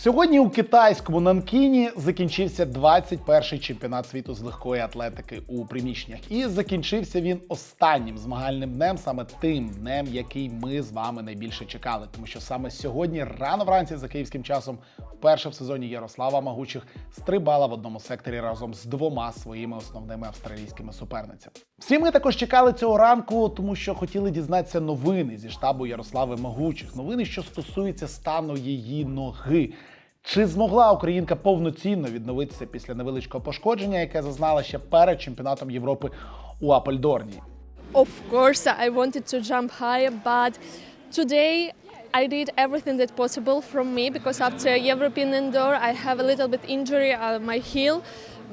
Сьогодні у китайському Нанкіні закінчився 21-й чемпіонат світу з легкої атлетики у приміщеннях. І закінчився він останнім змагальним днем, саме тим днем, який ми з вами найбільше чекали. Тому що саме сьогодні, рано вранці, за київським часом, вперше в сезоні Ярослава Магучих стрибала в одному секторі разом з двома своїми основними австралійськими суперницями. Всі ми також чекали цього ранку, тому що хотіли дізнатися новини зі штабу Ярослави Магучих. Новини, що стосуються стану її ноги. Чи змогла українка повноцінно відновитися після невеличкого пошкодження, яке зазнала ще перед чемпіонатом Європи у Апельдорні? Of course, I wanted to jump higher, but today I did everything that possible from me because after European indoor I have a little bit injury on my heel,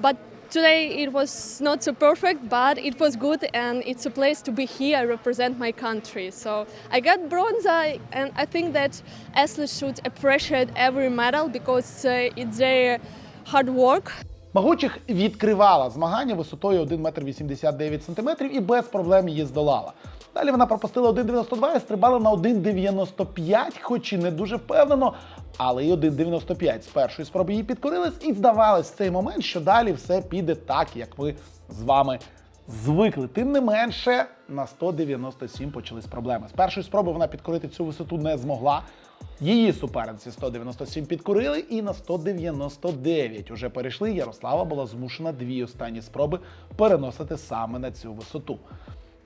but today it was not so perfect, but it was good and it's a place to be here. I represent my country, so I got bronze, and I think that athletes should appreciate every medal because uh, it's their hard work. Магучих відкривала змагання висотою 1 метр 89 сантиметрів і без проблем її здолала. Далі вона пропустила 1,92 і стрибала на 1,95, хоч і не дуже впевнено, але і 1,95 з першої спроби її підкорились, і здавалось в цей момент, що далі все піде так, як ви з вами звикли. Тим не менше, на 197 почались проблеми. З першої спроби вона підкорити цю висоту не змогла. Її суперниці 197 підкорили і на 199 уже перейшли. Ярослава була змушена дві останні спроби переносити саме на цю висоту.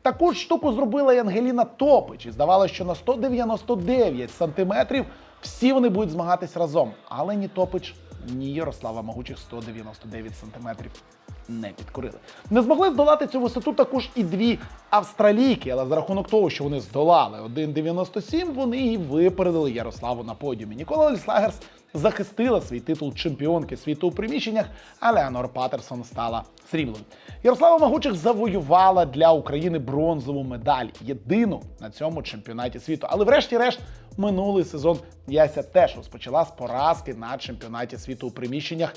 Таку ж штуку зробила і Ангеліна Топич. І здавалося, що на 199 сантиметрів всі вони будуть змагатись разом. Але ні Топич, ні Ярослава Могучих 199 сантиметрів не підкорили. Не змогли здолати цю висоту також і дві австралійки, але за рахунок того, що вони здолали 1,97, вони і випередили Ярославу на подіумі. Нікола Ліслагерс захистила свій титул чемпіонки світу у приміщеннях, а Леонор Патерсон стала сріблою. Ярослава Магучих завоювала для України бронзову медаль, єдину на цьому чемпіонаті світу. Але врешті-решт минулий сезон Яся теж розпочала з поразки на чемпіонаті світу у приміщеннях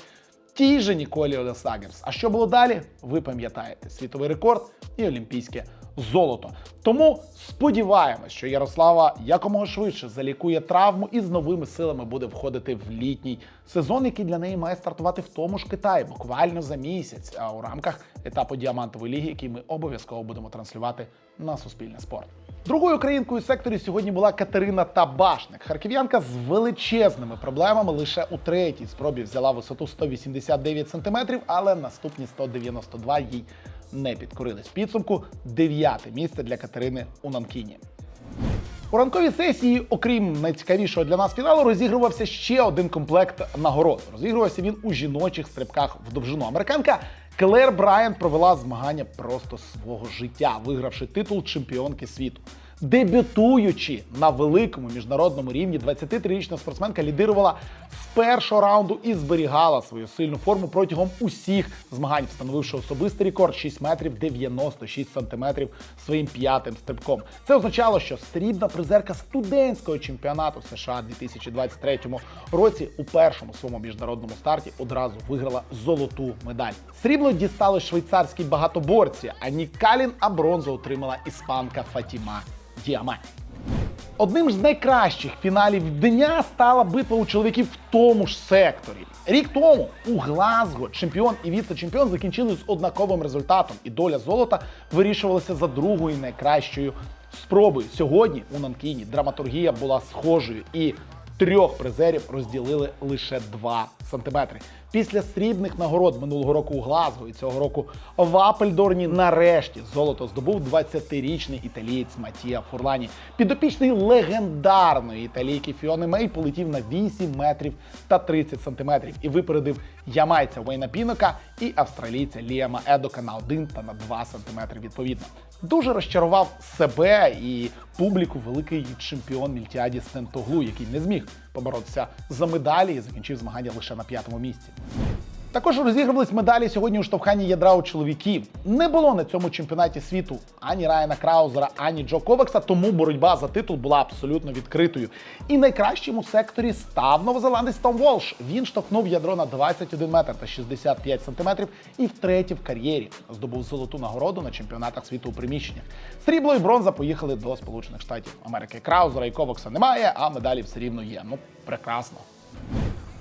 тій же Ніколі Олесагерс. А що було далі? Ви пам'ятаєте світовий рекорд і олімпійське золото. Тому сподіваємось, що Ярослава якомога швидше залікує травму і з новими силами буде входити в літній сезон, який для неї має стартувати в тому ж Китаї буквально за місяць, а у рамках етапу діамантової ліги, який ми обов'язково будемо транслювати на Суспільне спорт. Другою українкою секторі сьогодні була Катерина Табашник. Харків'янка з величезними проблемами лише у третій спробі взяла висоту 189 см, але наступні 192 їй не підкорились. Підсумку дев'яте місце для Катерини у Нанкіні. У ранковій сесії, окрім найцікавішого для нас фіналу, розігрувався ще один комплект нагород. Розігрувався він у жіночих стрибках в довжину. Американка Клер Брайан провела змагання просто свого життя, вигравши титул чемпіонки світу. Дебютуючи на великому міжнародному рівні, 23-річна спортсменка лідирувала з першого раунду і зберігала свою сильну форму протягом усіх змагань, встановивши особистий рекорд 6 метрів 96 сантиметрів своїм п'ятим стрибком. Це означало, що срібна призерка студентського чемпіонату США 2023 році у першому своєму міжнародному старті одразу виграла золоту медаль. Срібло дістали швейцарській багатоборці, а Нікалін, а бронзу отримала іспанка Фатіма Діаме. Одним з найкращих фіналів дня стала битва у чоловіків в тому ж секторі. Рік тому у Глазго чемпіон і віце-чемпіон закінчили з однаковим результатом, і доля золота вирішувалася за другою найкращою спробою. Сьогодні у Нанкіні драматургія була схожою, і трьох призерів розділили лише 2 сантиметри. Після срібних нагород минулого року у Глазго і цього року в Апельдорні нарешті золото здобув 20-річний італієць Матія Фурлані. Підопічний легендарної італійки Фіони Мей полетів на 8 метрів та 30 сантиметрів і випередив ямайця Вейна Пінока і австралійця Ліама Едока на 1 та на 2 сантиметри відповідно. Дуже розчарував себе і публіку великий чемпіон Мільтіаді Стентоглу, який не зміг поборотися за медалі і закінчив змагання лише на п'ятому місці. Також розігрувались медалі сьогодні у штовханні ядра у чоловіків. Не було на цьому чемпіонаті світу ані Райана Краузера, ані Джо Ковакса, тому боротьба за титул була абсолютно відкритою. І найкращим у секторі став новозеландець Том Волш. Він штовхнув ядро на 21 метр та 65 сантиметрів і втретє в кар'єрі здобув золоту нагороду на чемпіонатах світу у приміщеннях. Срібло і бронза поїхали до Сполучених Штатів Америки. Краузера і Ковакса немає, а медалі все рівно є. Ну прекрасно.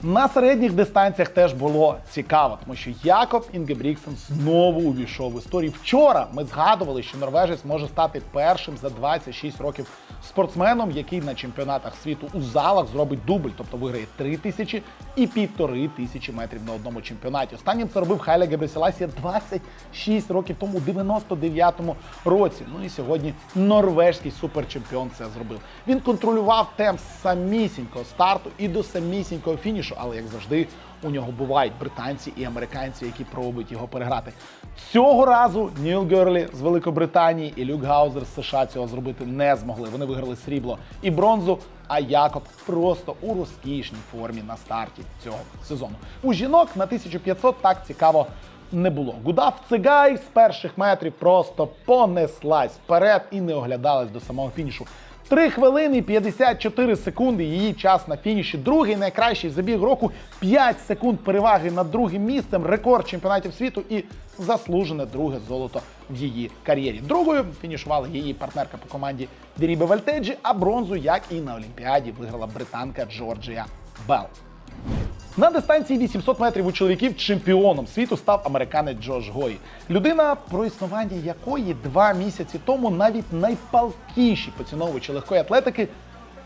На середніх дистанціях теж було цікаво, тому що Якоб Інгебріксен знову увійшов в історію. Вчора ми згадували, що норвежець може стати першим за 26 років спортсменом, який на чемпіонатах світу у залах зробить дубль, тобто виграє 3 тисячі і півтори тисячі метрів на одному чемпіонаті. Останнім це робив Хайле Гебресіласія 26 років тому, у 99-му році. Ну і сьогодні норвежський суперчемпіон це зробив. Він контролював темп самісінького старту і до самісінького фінішу, але як завжди. У нього бувають британці і американці, які пробують його переграти. Цього разу Ніл Герлі з Великобританії і Люк Гаузер з США цього зробити не змогли. Вони виграли срібло і бронзу. А Якоб просто у розкішній формі на старті цього сезону. У жінок на 1500 так цікаво не було. Гудав Цигай з перших метрів просто понеслась вперед і не оглядалась до самого фінішу. 3 хвилини 54 секунди її час на фініші. Другий найкращий забіг року. 5 секунд переваги над другим місцем. Рекорд чемпіонатів світу і заслужене друге золото в її кар'єрі. Другою фінішувала її партнерка по команді Дерібе Вальтеджі, а бронзу, як і на Олімпіаді, виграла британка Джорджія Белл. На дистанції 800 метрів у чоловіків чемпіоном світу став американець Джош Гой. Людина, про існування якої два місяці тому навіть найпалкіші поціновувачі легкої атлетики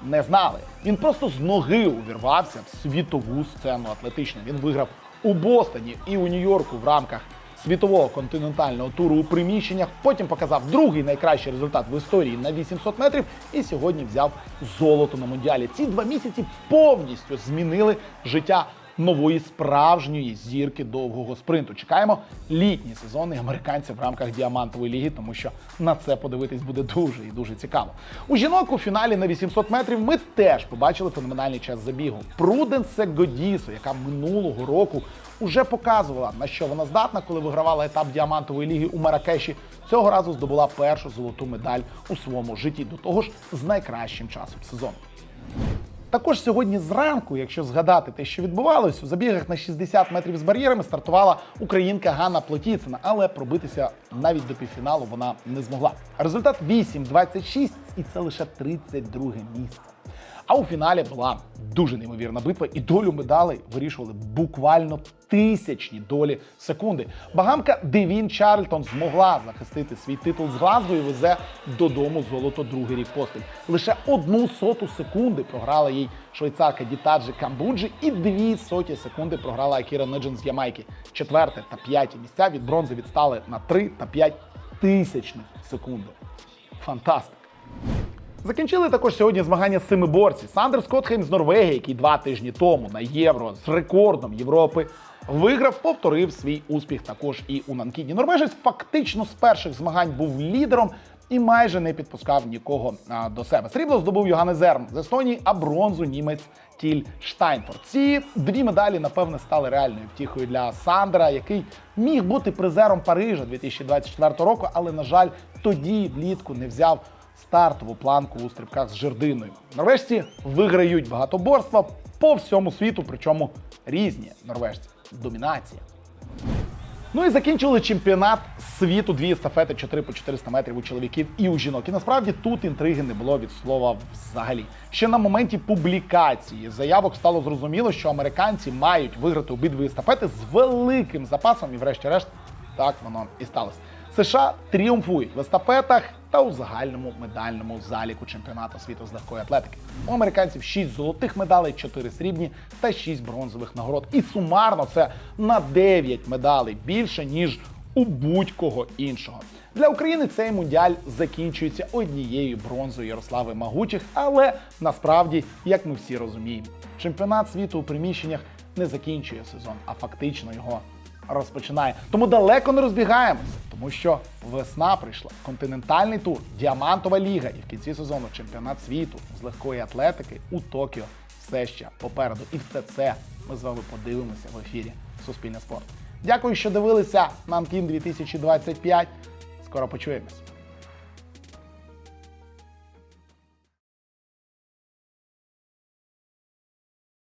не знали. Він просто з ноги увірвався в світову сцену атлетичну. Він виграв у Бостоні і у Нью-Йорку в рамках світового континентального туру у приміщеннях. Потім показав другий найкращий результат в історії на 800 метрів і сьогодні взяв золото на мундіалі. Ці два місяці повністю змінили життя нової справжньої зірки довгого спринту. Чекаємо літні сезони американців в рамках діамантової ліги, тому що на це подивитись буде дуже і дуже цікаво. У жінок у фіналі на 800 метрів ми теж побачили феноменальний час забігу. Пруденсе Годісо, яка минулого року уже показувала на що вона здатна, коли вигравала етап діамантової ліги у Маракеші. Цього разу здобула першу золоту медаль у своєму житті. До того ж, з найкращим часом сезону. Також сьогодні зранку, якщо згадати те, що відбувалось, у забігах на 60 метрів з бар'єрами стартувала українка Ганна Плотіцина, але пробитися навіть до півфіналу вона не змогла. Результат 8-26 і це лише 32 місце. А у фіналі була дуже неймовірна битва, і долю медалей вирішували буквально тисячні долі секунди. Багамка Девін Чарльтон змогла захистити свій титул з Глазго і везе додому золото другий рік поспіль. Лише одну соту секунди програла їй швейцарка Дітаджі Камбуджі, і дві соті секунди програла Акіра Неджин з Ямайки. Четверте та п'яте місця від бронзи відстали на 3 та 5 тисячних секунди. Фантастика! Закінчили також сьогодні змагання семиборці. Сандер Скотхейм з Норвегії, який два тижні тому на євро з рекордом Європи виграв, повторив свій успіх також і у Нанкіні. Норвежець фактично з перших змагань був лідером і майже не підпускав нікого а, до себе. Срібло здобув Йоганнес Зерм з Естонії, а бронзу німець Тіль Штайнфорд. Ці дві медалі, напевне, стали реальною втіхою для Сандера, який міг бути призером Парижа 2024 року, але на жаль, тоді влітку не взяв стартову планку у стрибках з жердиною. Норвежці виграють багатоборства по всьому світу, причому різні норвежці. Домінація. Ну і закінчили чемпіонат світу дві естафети 4 по 400 метрів у чоловіків і у жінок. І насправді тут інтриги не було від слова взагалі. Ще на моменті публікації заявок стало зрозуміло, що американці мають виграти обидві естафети з великим запасом, і врешті-решт так воно і сталося. США тріумфують в естафетах та у загальному медальному заліку чемпіонату світу з легкої атлетики. У американців 6 золотих медалей, 4 срібні та 6 бронзових нагород. І сумарно це на 9 медалей більше ніж у будь-кого іншого. Для України цей мундіаль закінчується однією бронзою Ярослави Магучих, але насправді, як ми всі розуміємо, чемпіонат світу у приміщеннях не закінчує сезон, а фактично його розпочинає. Тому далеко не розбігаємося, тому що весна прийшла. Континентальний тур, діамантова ліга і в кінці сезону чемпіонат світу з легкої атлетики у Токіо все ще попереду. І все це ми з вами подивимося в ефірі Суспільне спорт. Дякую, що дивилися Нанкін 2025. Скоро почуємось.